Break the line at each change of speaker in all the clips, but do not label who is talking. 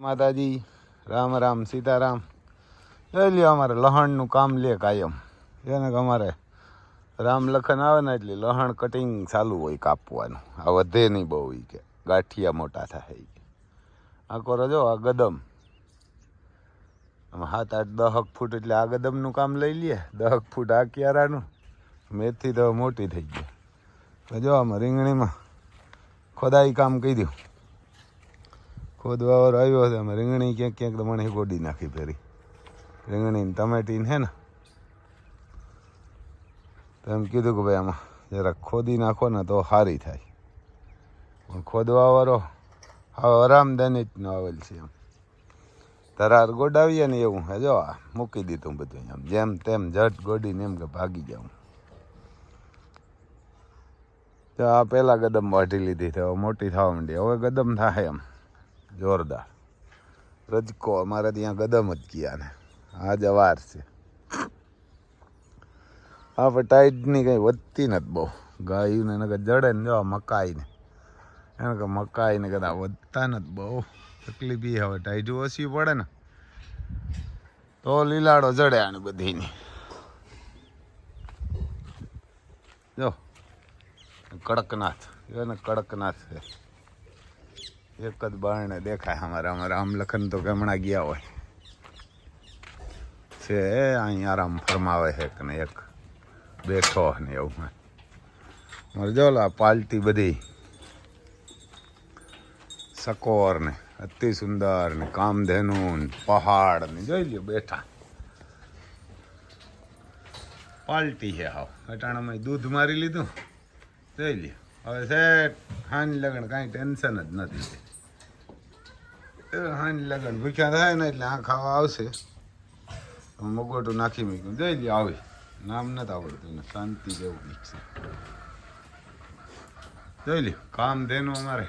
માતાજી, રામ રામ, સીતારામ. લઈ લ્યો અમારે લહણનું કામ લે કાયમ. એને અમારે રામ લખન આવે ને એટલે લહણ કટિંગ ચાલુ હોય કાપવાનું. આ વધે નહીં બહુ એ કે. ગાંઠિયા મોટા થાય આ કરો જો, આ ગદમ. આમાં સાત આઠ દહક ફૂટ એટલે આ ગદમનું કામ લઈ લઈએ દહક ફૂટ આ ક્યારાનું. મેથી તો મોટી થઈ ગઈ. જો આમાં રીંગણીમાં ખોદાઈ કામ કહી દઉં ખોદવાવાળો આવ્યો હતો અમે રીંગણી ક્યાંક ક્યાંક મને ગોડી નાખી ફેરી. રીંગણીને ટમેટીને હે ને? તો એમ કીધું કે ભાઈ આમાં જરાક ખોદી નાખો ને તો સારી થાય. પણ ખોદવાવાળો હવે આરામદાની જ નોવેલ છે એમ. તરાર ગોડાવીએ ને એવું. હે જો આ મૂકી દીધું બધું એમ. જેમ તેમ જટ ગોડીને એમ કે ભાગી જાઉં. તો આ પહેલાં ગદમ વાઢી લીધી હવે મોટી થવા માંડી. હવે ગદમ થાય એમ. જોરદાર. રજકો અમારે ત્યાં ગદમ જ ગયા ને. આ જવાર છે. આ પણ ટાઈટની કંઈ વધતી નથી બહુ. ગાયું ને કે જડે ને જો મકાઈને. એને કે મકાઈને કદાચ વધતા નથી બહુ. તકલીફ એ હવે ટાઈટ ઓછી પડે ને. તો લીલાડો જડે આની બધીની. જો. કડકનાથ. એને કડકનાથ છે. એક જ બારણે દેખાય અમારે. અમારે આમલખન તો કે હમણાં ગયા હોય. છે, અહીં આરામ ફરમાવે છે કે ને એક બેઠો ને એવું મારે જો લા, પાલટી બધી. સકોર ને, અતિ સુંદર ને, કામધેનુ ને, પહાડ ને, જોઈ લ્યો બેઠા. પાલટી છે હાવ. અટાણામાં દૂધ મારી લીધું. જોઈ લ્યો. હવે સેટ હાની લગન કાંઈ ટેન્શન જ નથી. હાની લગન ભૂખ્યા થાય ને એટલે આ ખાવા આવશે. મગોટું નાખી મૂક્યું. જોઈ લે આવી. નામ નથી આવડતું શાંતિ જેવું કંઈક છે. જોઈ લે કામ દેનું અમારે.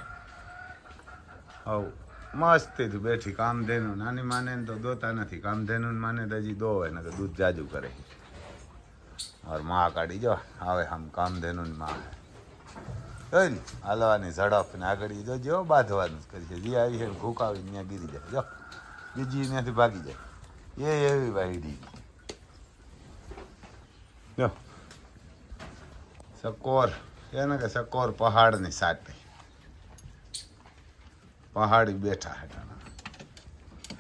આવું, મસ્તીથી બેઠી કામ દેનું નાની માને તો દોતા નથી. કામ દેનું માને તો હજી દો હોય ને તો દૂધ જાજુ કરે. ઓરમાં કાઢી જો. આવે આમ કામ દેનું માં. જોઈ ને હાલવાની ઝડપ ને આગળ ઈ જોજો બાંધવાનું જ છે જે આવી છે ભૂખ આવી ત્યાં ગીરી જાય. જો, બીજી ત્યાંથી ભાગી જાય. એ એવી વાયડી. જો, સકોર, એને કે સકોર પહાડની સાટે. પહાડી બેઠા હેઠાના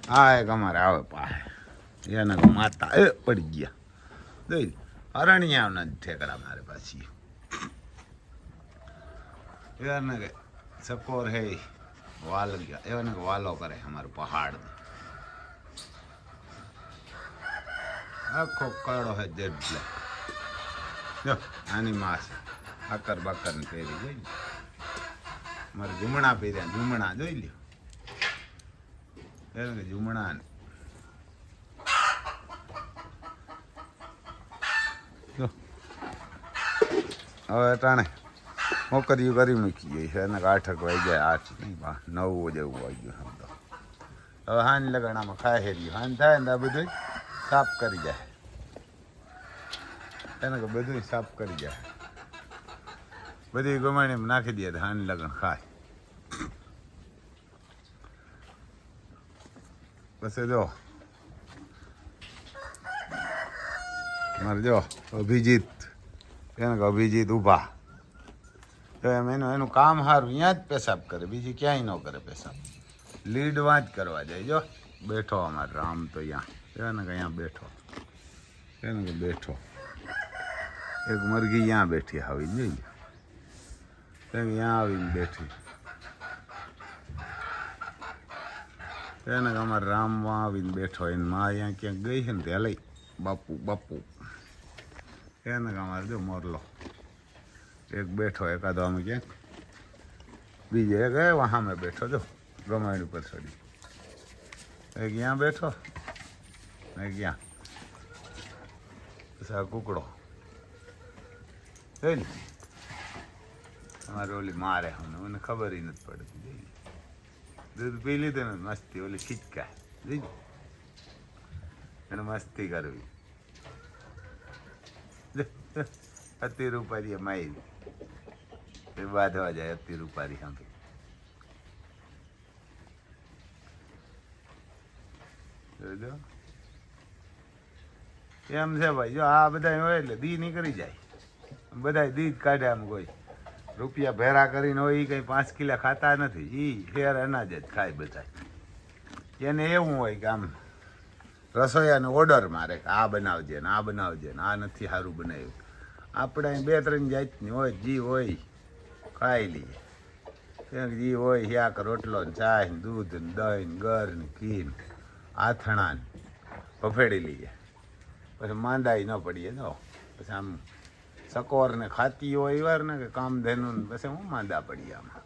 આ એક અમારે આવે પહાડ. એને માતા, એ પડી ગયા. જોઈ અરણ્યા જ ઠેકડા મારે પાછી. એને કે સકોર હે વાલ ગયા. એને કે વાલો કરે અમારે પહાડ. આખો કાળો હે બ્લેક જો, આની માસ આકર બાકર ને પહેરી જોઈ. મારે ઝુમણા પહેર્યા ઝુમણા જોઈ લ્યો. એને કે ઝુમણા ને હવે ટાણે નોકરીઓ કરી મૂકી ગઈ. છે એને આઠક વાઈ જાય આઠ નહીં નવ જેવું વાગ્યું ગયું તો. હવે હાન લગાણામાં ખાય હેરી હાન થાય ને આ બધું સાફ કરી જાય. એને કે બધું સાફ કરી જાય. બધી ગમાણી નાખી દે હાન લગણ ખાય. પછી જો, મારે જો, અભિજીત. એને કે અભિજીત ઊભા. તો એમ એનું એનું કામ સારું અહીંયા જ પેશાબ કરે. બીજી ક્યાંય ન કરે પેશાબ. લીડમાં જ કરવા જાય. જો, બેઠો અમારે રામ તો અહીંયા એને કે અહીંયા બેઠો. એને કે બેઠો. એક મરઘી અહીંયા બેઠી આવી જોઈ અહીંયા આવીને બેઠી. એને અમારે રામમાં આવીને બેઠો એને માં અહીંયા ક્યાંક ગઈ છે ને ત્યાં લઈ. બાપુ બાપુ. એને અમારે જો મોરલો. એક બેઠો એકાદો આમે ક્યાંક બીજો એક વહામે બેઠો, જો ગમાણી ઉપર ચડી. એક ક્યાં બેઠો? ને ક્યાં? પછી આ કુકડો. જોઈ ને? અમારે ઓલી મારે અમને મને ખબર નથી પડતી જઈ દૂધ પી લીધું ને મસ્તી, ઓલી ખીચકા. જોઈ એને મસ્તી કરવી. અતિ રૂપારી મારી. એ બાંધવા જાય અતિ રૂપારી સાંભળી. એમ છે ભાઈ, જો આ બધા હોય એટલે દી નીકળી જાય. બધા દી જ કાઢે આમ કોઈ. રૂપિયા ભેરા કરીને હોય એ કંઈ પાંચ કિલા ખાતા નથી. એ ફેર અનાજ જ ખાય બધા એને એવું હોય કે આમ રસોઈયાને ઓર્ડર મારે આ બનાવજે ને આ બનાવજે ને આ નથી સારું બનાવ્યું. આપણે બે ત્રણ જાતની હોય, જી હોય. ખાઈ લઈએ જે હોય શાક રોટલો ને ચા ને દૂધ ને દહીં ને ગર ને ઘી ને આથણા ને ફફેડી લઈએ. પછી માંદાઈ ન પડીએ, જો. પછી આમ સકોર ને ખાતી હોય વાર ને કે કામ ધેનું ને પછી હું માંદા પડીએ આમાં.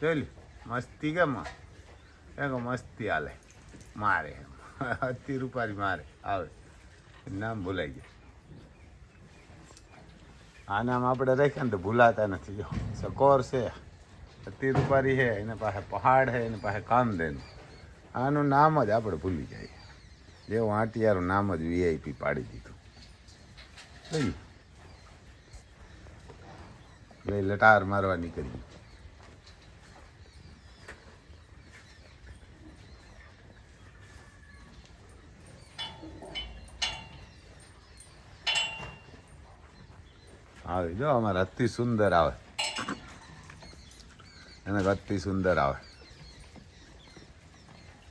જોઈ મસ્તી કેમ? કે મસ્તી હાલે. મારે અતિ રૂપારી મારે. આવે. નામ ભૂલાઈ જાય આ નામ આપણે રાખ્યા ને તો ભૂલાતા નથી, જો. સકોર છે. અતિ છે, એના પાસે પહાડ છે, એની પાસે કામધેન આનું નામ જ આપણે ભૂલી જાય. જે વાંટિયારું નામ જ વીઆઈપી પાડી દીધું. ભાઈ લટાર મારવા નીકળી આવે. જો અમારે અતિ સુંદર આવે. એને અતિ સુંદર આવે.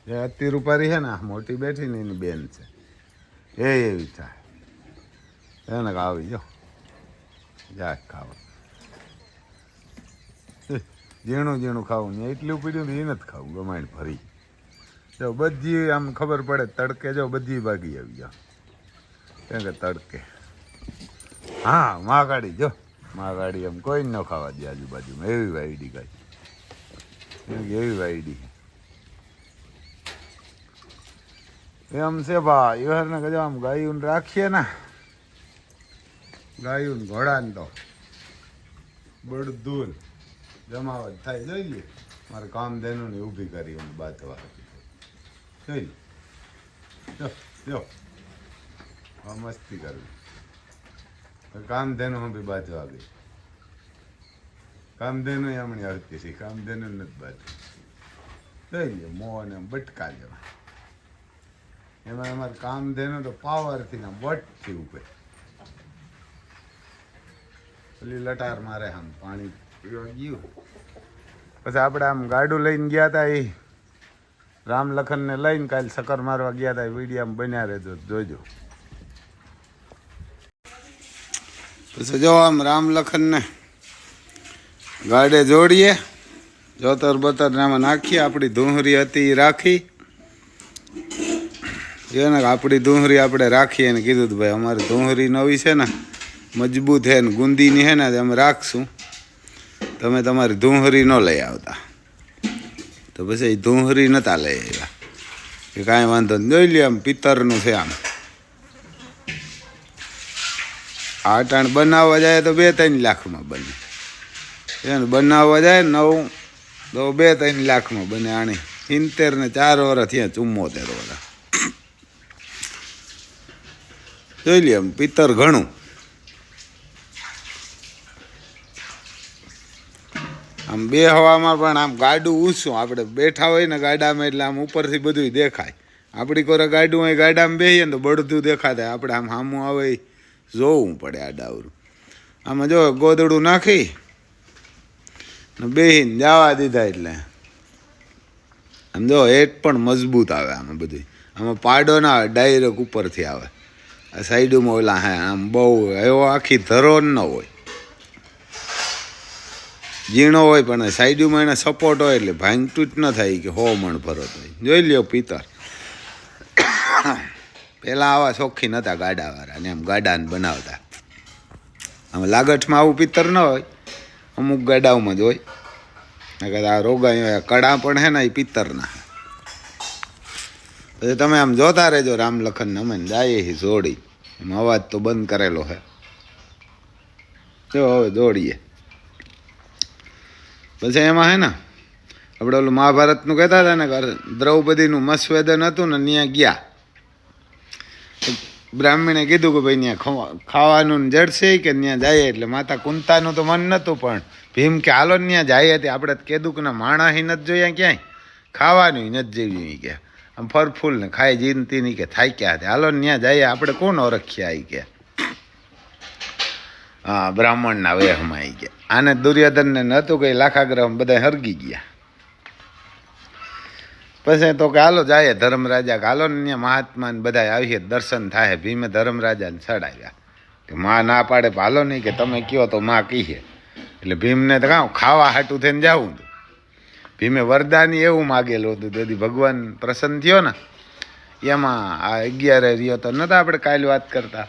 જે અતિ રૂપારી છે ને મોટી બેઠી ને એની બેન છે. એ એવી થાય. એને આવી, જો. જાય ખાવા. ઝીણું ઝીણું ખાવું ને એટલું પીડ્યું ને એ નથી ખાવું ગમાણ ફરી જો, બધી આમ ખબર પડે તડકે જો બધી ભાગી આવી જાઓ કેમ કે તડકે. હા માં ગાડી જો. માં ગાડી એમ કોઈ ન ખાવા દે આજુબાજુમાં. એવી વાયડી ગાડી એવી વાયડી. એમ છે ભાઈ ને કજો આમ ગાયું રાખીએ ને. ગાયું ને ઘોડા ને તો. બળદૂર જમાવટ થાય, જોઈ લે. મારે કામ દેનું ને ઊભી કરી એમ બાતવા જોઈ જો જો. મસ્તી કરવી કામ ધેનું હું બી બાજવા આવી. કામ ધેનું હમણી હરતી છે, કામધેનુ નથી બાજુ. જોઈ લે મોં ને બટકા જેવા એમાં અમારે કામ ધેનું તો પાવરથી બટ વટથી ઉપર પેલી લટાર મારે આમ પાણી પીવા ગયું. પછી આપણે આમ ગાડું લઈને ગયા હતા એ રામ લખનને લઈને કાલે સકર મારવા ગયા હતા એ વિડીયામાં બન્યા રહેજો, જોજો. પછી જો આમ રામલખનને ગાડે જોડીએ, જોતર બતર આમાં નાખીએ, આપણી ધૂંહરી હતી એ રાખી. એને આપણી ધૂંહરી આપણે રાખીએ એને કીધું હતું, ભાઈ, અમારી ધૂંહરી નવી છે ને, મજબૂત છે ને, ગુંદીની છે ને અમે રાખશું. તમે તમારી ધૂંહરી ન લઈ આવતા. તો પછી એ ધૂંહરી નહોતા લઈ આવ્યા. કે કાંઈ વાંધો નહીં. જોઈ લે આમ પિત્તરનું છે આમ. આ ટાણ બનાવવા જાય તો બે ત્રણ લાખમાં બને. એને બનાવવા જાય નવું, તો બે ત્રણ લાખમાં બને આણે. સિત્તેર ને ચાર વર્ષ થયા ચુમ્મોતેર વર્ષ જોઈ લે આમ પિત્તર ઘણું. આમ બે હવામાં પણ આમ ગાડું ઊંચું. આપણે બેઠા હોય ને ગાડામાં એટલે આમ ઉપરથી બધું દેખાય. આપણી કોરે ગાડું હોય ગાડામાં બેહીએ ને તો બળતું દેખાતા આપણે આમ સામું આવે જોવું પડે આ ડાવરું આમાં જો ગોદડું નાખી બેહીને જવા દીધા એટલે. આમ જો હેઠ પણ મજબૂત આવે આમાં બધી. આમાં પાડો ના આવે ડાયરેક્ટ ઉપરથી આવે. આ સાઈડમાં ઓલા હા, આમ બહુ એવો આખી ધરો ન હોય. ઝીણો હોય પણ સાઈડમાં એને સપોર્ટ હોય એટલે ભાંગતૂટ ન થાય કે હો મણ ભરત હોય જોઈ લ્યો પિત્તર પહેલાં આવા શોખીન હતા ગાડાવાળા ને એમ ગાડાને બનાવતા. આમ લાગઠમાં આવું પિત્તર ન હોય, અમુક ગાડાઓમાં જ હોય. નકર આ રોગાઈ કડા પણ હે ને એ પિત્તરના. પછી તમે આમ જોતા રહેજો રામ લખન અમે જાય હી જોડી. એમ અવાજ તો બંધ કરેલો હે. જો હવે દોડીએ પછી એમાં હે ને આપણે ઓલું મહાભારતનું કહેતા હતા ને દ્રૌપદીનું મસ્વેદન હતું ને ત્યાં ગયા. બ્રાહ્મણે કીધું કે ભાઈ ત્યાં ખાવાનું જડશે કે ત્યાં જાય એટલે માતા કુંતાનું તો મન નહોતું પણ ભીમ કે હાલો ત્યાં જાય હતી આપણે કીધું કે ના માણસ નથી જોયા ક્યાંય. ખાવાનું નથી જોયું કે. આમ ફરફૂલ ને ખાઈ જીનતી નહીં કે થાય ક્યાં હતા હાલો ત્યાં જઈએ આપણે કોણ ઓળખ્યા આવી ગયા હા, બ્રાહ્મણના વેહમાં આવી ગયા આને દુર્યોધનને નહોતું કે લાખાગ્રહ બધા હરગી ગયા. પછી તો કે હાલો જાય ધર્મરાજા હાલો ને ત્યાં મહાત્મા બધા આવીએ, દર્શન થાય, ભીમે ધર્મરાજાને ચડાવ્યા. કે માં ના પાડે પાલો નહીં, કે તમે કયો તો માં કહીએ. એટલે ભીમને તો કાં ખાવા હાટું થઈને જવું હતું. ભીમે વરદાની એવું માગેલું હતું, તેથી ભગવાન પ્રસન્ન થયો ને. એમાં આ અગિયારે રહ્યો તો નતા આપણે કાલ વાત કરતા.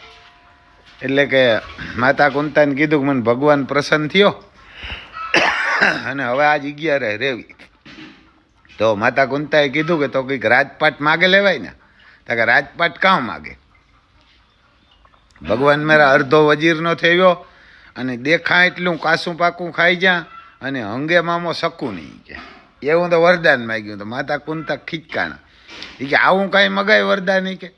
એટલે કે માતા કુંતાને કીધું કે મને ભગવાન પ્રસન્ન થયો. અને હવે આજ અગિયારે રેવી. તો માતા કુંતાએ કીધું કે તો કંઈક રાજપાટ માગે લેવાય ને. તો કે રાજપાટ કાં માગે? ભગવાન મારા અડધો વજીરનો થયો અને દેખાય એટલું કાસું પાકું ખાઈ જા અને હંગે મામો શકું નહીં કે. એવું તો વરદાન માગ્યું તો માતા કુંતા ખીચકાણા. એ કે આવું કાંઈ મગાય વરદાન કે.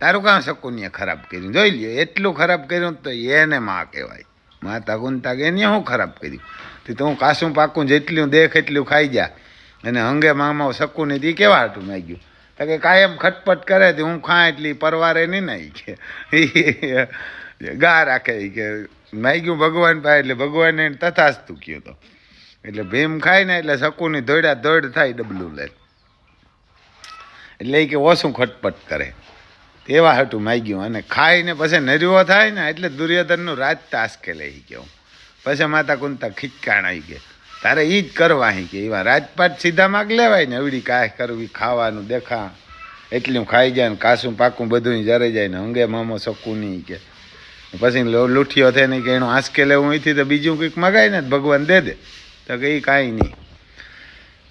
તારું કાં શકુનિએ ખરાબ કર્યું? જોઈ લ્યો, એટલું ખરાબ કર્યું તો એને માં કહેવાય. માતા કુંતા કે એને શું ખરાબ કર્યું? તો હું કાસું પાકું જેટલું દેખ એટલું ખાઈ જા. અને હંગે મામા શકું નહીં. તે કેવા હાટું માગ્યું? તો કે કાયમ ખટપટ કરે તે હું ખા એટલી પરવારે નહીં નાઈ કે. ગા રાખે કે, માગ્યું ભગવાન પાસે એટલે ભગવાન તથાસ્તુ કયો તો. એટલે ભીમ ખાય ને એટલે શકુની દોડ્યા દોડ થાય ડબલું લે. એટલે એ કે ઓછું ખટપટ કરે. એવા હાટું માગ્યું. અને ખાઈને પછી નર્યો થાય ને એટલે દુર્યોધનનું રાજ તાસ્કે લઈ ગયો પછી માતા કુંતા ખીચકાણ આવી ગયા. તારે એ જ કરવા અહીં કે એવા રાજપાટ સીધા માગ લેવાય ને અવડી કાંઈ કરવી, ખાવાનું દેખા એટલું ખાઈ જાય ને કાસું પાકું બધું જરે જાય ને હંગે મામો શકું નહીં કે. પછી લો- લૂંઠિયો થાય ને કે એનું આંસકે લેવું અહીંથી તો બીજું કંઈક મગાય ને ભગવાન દે દે. તો કે એ કાંઈ નહીં.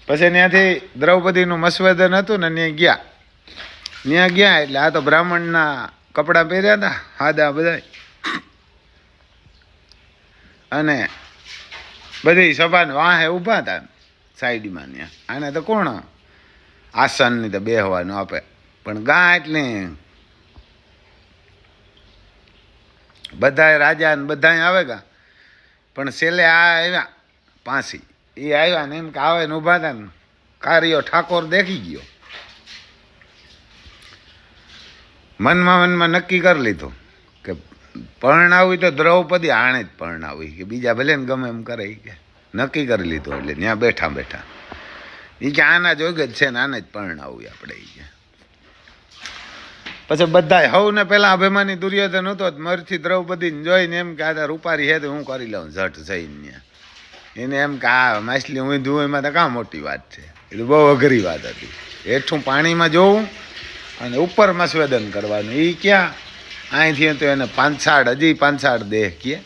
પછી ત્યાંથી દ્રૌપદીનું મસ્વેદન હતું ને ત્યાં ગયા. ત્યાં ગયા એટલે આ તો બ્રાહ્મણના કપડાં પહેર્યા હતા, હાદા બધા અને બધી સભાને વાહે ઊભા હતા સાઈડમાં ત્યાં આને તો કોણ આસનની તો બેહવાનું આપે. પણ ગા એટલે બધાય રાજા ને બધાય આવે ગા. પણ છેલ્લે આ આવ્યા પાસી એ આવ્યા ને એમ કે આવે ને ઊભા હતા ને કાર્યો ઠાકોર દેખી ગયો. મનમાં મનમાં નક્કી કરી લીધું. પરણાવી તો દ્રૌપદી આણે જ પરણાવી કે બીજા ભલે ને ગમે એમ કરે કે. નક્કી કરી લીધું એટલે ત્યાં બેઠા બેઠા. એ કે આના જોગ જ છે ને આને જ પરણાવી આપણે કે. પછી બધા હવને પેલા અભિમાની દુર્યોધન હતો મરથી દ્રૌપદીને જોઈને એમ કે આ રૂપારી હે તો હું કરી લઉં ઝટ જઈને. એને એમ કે આ માછલી હું ધું એમાં તો કાં મોટી વાત છે? એટલે બહુ અઘરી વાત હતી. હેઠું પાણીમાં જોવું અને ઉપર મસ્વેદન કરવાનું. એ ક્યાં? અહીંથી તો એને પાંચસાડ હજી પાંચસાડ દેહ કે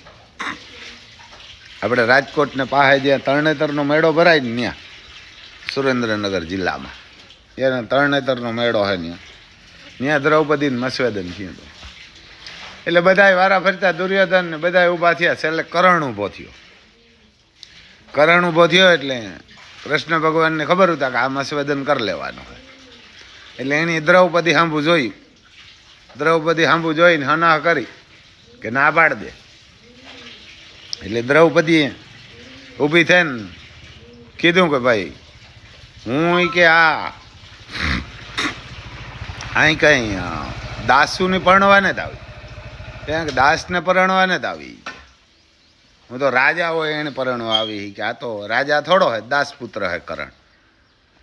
આપણે રાજકોટને પાસે જ્યાં તરણેતરનો મેળો ભરાય ને ત્યાં, સુરેન્દ્રનગર જિલ્લામાં. એને તરણેતરનો મેળો હોય ત્યાં. ત્યાં દ્રૌપદીને મસ્વેદન થયું હતું. એટલે બધાય વારા ફરતા દુર્યોધન ને બધાય ઊભા થયા. છેલ્લે કરણ ઊભો થયો. કરણ ઊભો થયો એટલે કૃષ્ણ ભગવાનને ખબર હતા કે આ મસ્વેદન કરી લેવાનું હોય. એટલે એની દ્રૌપદી સાંભું જોયું. દ્રૌપદી હાંભું જોઈને હના કરી કે ના પાડ દે એટલે દ્રૌપદીએ ઊભી થઈને કીધું કે ભાઈ, હું કે આ અહીં કંઈ દાસુને પરણવાને જ આવી. ત્યાં દાસને પરણવાને જ આવી. હું તો રાજા હોય એને પરણવા આવી કે આ તો રાજા થોડો હે, દાસપુત્ર હે કરણ.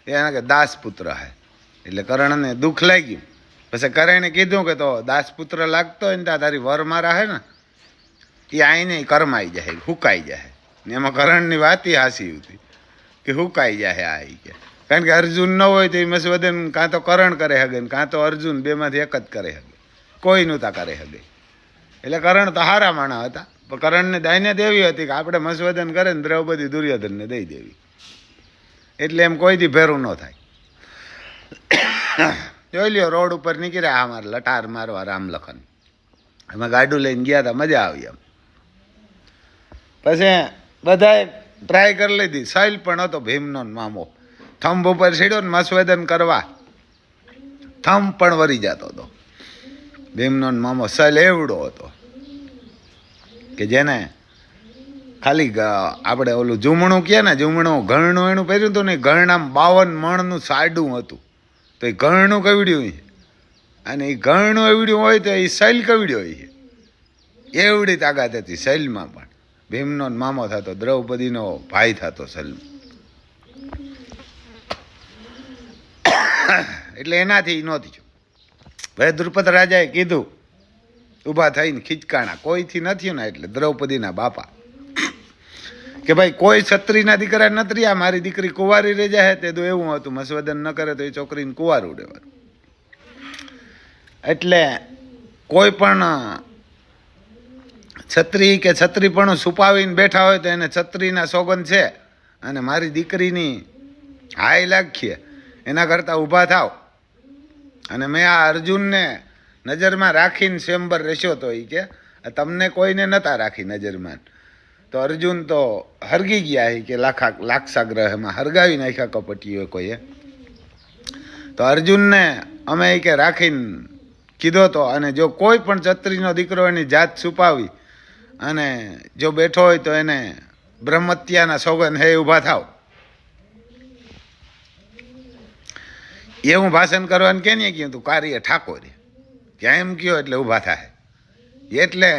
એને કે દાસપુત્ર હે. એટલે કરણને દુઃખ લાગ્યું. પછી કરણે કીધું કે તો દાસપુત્ર લાગતો હોય ને ત્યાં તારી વર મારા હે ને એ આઈને કરમાઈ જાય હુકાઈ જાય. ને એમાં કરણની વાત એ હાસી હતી કે હુકાઈ જાય આ કે. કારણ કે અર્જુન ન હોય તો એ મસવદન કાં તો કરણ કરે હગે ને, કાં તો અર્જુન બેમાંથી એક જ કરે હગે. કોઈ નહોતા કરે હગે. એટલે કરણ તો હારા માણા હતા, પણ કરણને દાઈને દેવી હતી કે આપણે મસવદન કરે ને દ્રૌપદી દુર્યોધનને દઈ દેવી. એટલે એમ કોઈથી ભેરું ન થાય. જોઈ લ્યો રોડ ઉપર નીકળ્યા અમારે લટાર મારવા રામલખન. એમાં ગાડું લઈને ગયા હતા મજા આવી એમ. પછી બધાએ ટ્રાય કરી લીધી. સૈલ પણ હતો ભીમનો મામો. થંભ ઉપર સીડ્યો ને મસવેદન કરવા. થંભ પણ વરી જતો હતો. ભીમનો મામો સૈલ એવડો હતો. કે જેને ખાલી આપણે ઓલું જુમણું કહે ને, જુમણું ઘરણું, એનું પહેર્યું હતું ને, ઘરણામાં બાવન મણનું સાડું હતું. તો એ ઘરનું કવડ્યું છે અને એ ઘરનું એવડ્યું હોય તો એ શૈલ કવિડ્યો હોય. છે એવડી તાકાત હતી શૈલમાં પણ. ભીમનો મામો થતો, દ્રૌપદીનો ભાઈ થતો શૈલ એટલે એનાથી નહોતી ભાઈ દ્રુપદ રાજાએ કીધું, ઊભા થઈને ખીચકાણા. કોઈથી નથી ને એટલે દ્રૌપદીના બાપા. કે ભાઈ, કોઈ છત્રીના દીકરા નથી રહ્યા મારી દીકરી કુંવારી રહી જાય તે તો એવું હતું. મસવદન ન કરે તો એ છોકરીને કુંવાર ઉડેવાનું. એટલે કોઈ પણ છત્રી કે છત્રી પણ છુપાવીને બેઠા હોય તો એને છત્રીના સોગન છે. અને મારી દીકરીની હાય લાગીએ એના કરતાં ઊભા થાવ. અને મેં આ અર્જુનને નજરમાં રાખીને સ્વયંબર રહેશો તો એ કે તમને કોઈને નહોતા રાખી નજરમાં. તો અર્જુન તો હરગી ગયા એ કે લાખા લાક્ષાગ્રહમાં હરગાવી નાખ્યા કપટીઓ કોઈએ. તો અર્જુનને અમે કે રાખીને કીધો તો, અને જો કોઈ પણ છત્રીનો દીકરો એની જાત છુપાવી અને જો બેઠો હોય તો એને બ્રહ્મત્યાના સોગન હે ઊભા થાવ. એવું ભાષણ કરવાનું કે નહીં કહ્યું તું કાર્ય ઠાકોર ક્યાં એમ કયો એટલે ઊભા થાય એટલે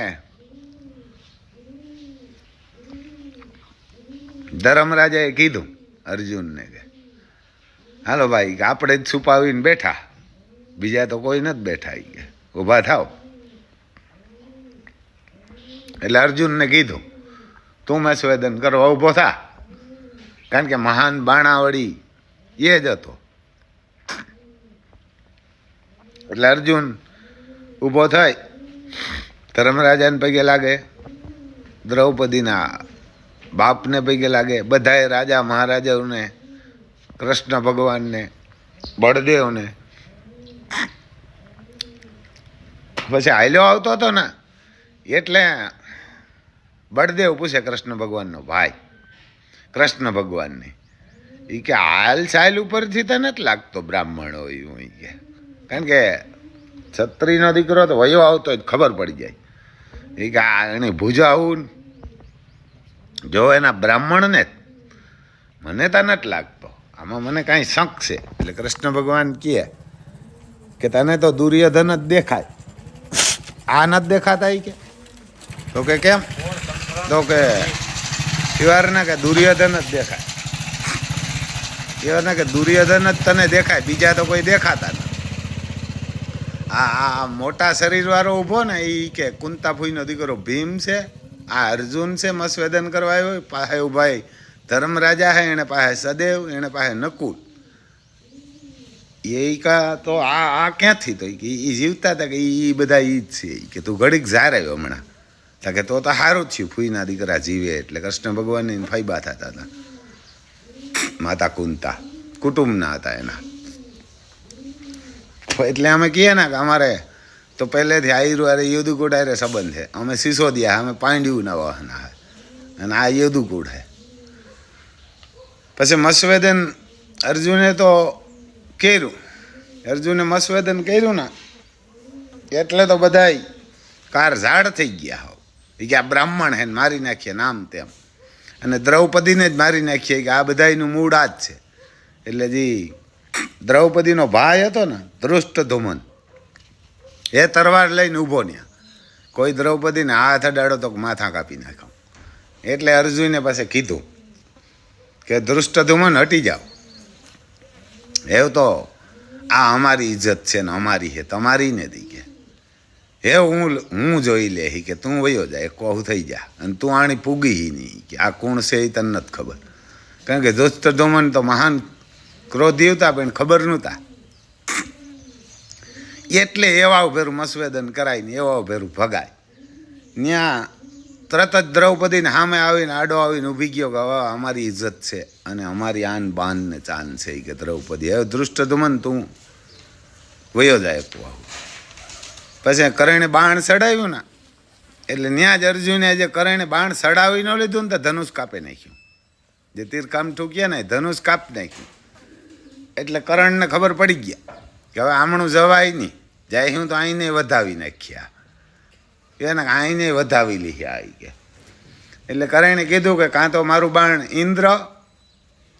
ધર્મરાજાએ કીધું અર્જુનને કે, હાલો ભાઈ, આપણે જ છુપાવીને બેઠા. બીજા તો કોઈ નથી બેઠા કે. ઊભા થાવ એટલે અર્જુનને કીધું, તું મેં સ્વેદન કરવા ઊભો થા. કારણ કે મહાન બાણાવળી એ જ હતો. એટલે અર્જુન ઊભો થાય. ધર્મરાજાને પગે લાગે. દ્રૌપદીના બાપને પૈકે લાગે. બધાએ રાજા મહારાજાઓને, કૃષ્ણ ભગવાનને, બળદેવને. પછી હાલ્યો આવતો હતો ને, એટલે બળદેવ પૂછે કૃષ્ણ ભગવાનનો ભાઈ, કૃષ્ણ ભગવાનને. એ કે, હાલ સાયલ ઉપરથી તને નથી લાગતો બ્રાહ્મણ હોય હું કે. કારણ કે છત્રીનો દીકરો તો વયો આવતો ખબર પડી જાય. એ કે, આ એની ભૂજા આવું જો એના બ્રાહ્મણને મને તો નથી લાગતો. આમાં મને કાંઈ શંક છે. એટલે કૃષ્ણ ભગવાન કહે કે તને તો દુર્યોધન જ દેખાય. આ નથી દેખાતા એ કે? તો કે કેમ? તો કે શિવારના કે દુર્યોધન જ દેખાય. શિવારના કે દુર્યોધન જ તને દેખાય. બીજા તો કોઈ દેખાતા નથી. આ મોટા શરીરવાળો ઊભો ને એ કે કુંતા ફૂઈનો દીકરો ભીમ છે. આ અર્જુન છે મસ્વેદન કરવા આવ્યો, પાસે ભાઈ ધર્મરાજા હે એને પાસે સદેવ એને પાસે નકુલ. એ કા તો આ આ ક્યાંથી તો કે એ જીવતા હતા કે એ બધા એ જ છે. કે તું ઘડીક ઝાર આવ્યો હમણાં. તા કે તો તો સારું થયું, ફૂઈના દીકરા જીવે એટલે કૃષ્ણ ભગવાનની ફાયબા થતા હતા. માતા કુંતા, કુટુંબના હતા એના. એટલે અમે કહીએ ને કે અમારે તો પહેલેથી આયરુ અરે યુદુકુડ અરે સંબંધ છે. અમે સિસોદિયા અમે પાંડ્યું ના વાહના હે અને આ યુદુકુડ હે પછી મસ્વેદન અર્જુને તો કર્યું. અર્જુને મસ્વેદન કર્યું ને, એટલે તો બધાય કાર ઝાડ થઈ ગયા હો. એ કે આ બ્રાહ્મણ હે મારી નાખીએ નામ તેમ. અને દ્રૌપદીને જ મારી નાખીએ કે આ બધાનું મૂળ આ જ છે. એટલે જી દ્રૌપદીનો ભાઈ હતો ને ધૃષ્ટ ધુમન એ તરવાર લઈને ઊભો ત્યાં કોઈ દ્રૌપદીને હાથ અડાડો તો માથા કાપી નાખો. એટલે અર્જુને પાસે કીધું કે ધૃષ્ટ ધુમન હટી જાઓ. એવું તો આ અમારી ઇજ્જત છે ને અમારી છે તમારી ને દી કે. હે, હું હું જોઈ લે કે તું વયો જાય કોહું થઈ જા. અને તું આણી પૂગી નહીં કે આ કોણ છે એ તને નથી ખબર. કારણ કે ધૃષ્ટધુમન તો મહાન ક્રોધી હતા પણ ખબર નહોતા. એટલે એવા ભેરું મસ્વેદન ને એવા ભેરું ભગાય. ત્યાં તરત જ દ્રૌપદીને સામે આવીને આડો આવીને ઊભી ગયો કે હવે અમારી ઇજ્જત છે અને અમારી આન બાન ને ચાન છે કે દ્રૌપદી. હવે ધૃષ્ટ ધુમન તું વયો જાય કુવા પછી કરણે બાણ સડાવ્યું ને. એટલે ત્યાં જ અર્જુને જે કરણે બાણ સડાવી ન લીધું ને તો ધનુષ કાપી નાખ્યું. જે તીર કામ ઠૂક્યા ને ધનુષ કાપ નાખ્યું. એટલે કરણને ખબર પડી ગયા. કે હવે આમણું જવાય નહીં. જાય હું તો આઈને વધાવી નાખ્યા. એને આઈને વધાવી લીધા આવી ગયા. એટલે કરણે કીધું કે કાં તો મારું બાણ ઇન્દ્ર,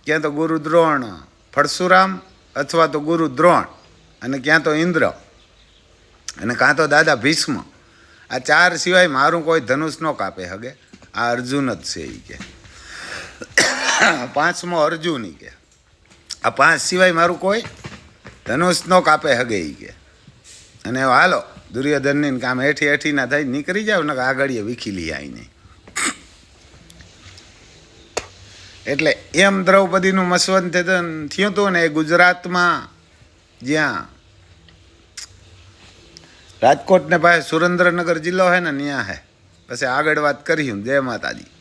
ક્યાં તો ગુરુ દ્રોણ ફળસુરામ અથવા તો ગુરુ દ્રોણ, અને ક્યાં તો ઇન્દ્ર. અને કાં તો દાદા ભીષ્મ. આ ચાર સિવાય મારું કોઈ ધનુષ ન કાપે હગે. આ અર્જુન જ છે એ કે. પાંચમો અર્જુન કે. આ પાંચ સિવાય મારું કોઈ ધનુષ ન કાપે હગે કે. અને હાલો, દુર્યોધનની કામ હેઠી હેઠી ના થઈ નીકળી જાવ ને આગળ વીખી લઈ આવીને એટલે એમ દ્રૌપદીનું મસવંત થયું હતું ને એ ગુજરાતમાં જ્યાં રાજકોટ ને પાસે સુરેન્દ્રનગર જિલ્લો હે ને ત્યાં હે. પછી આગળ વાત કરી હું જય માતાજી.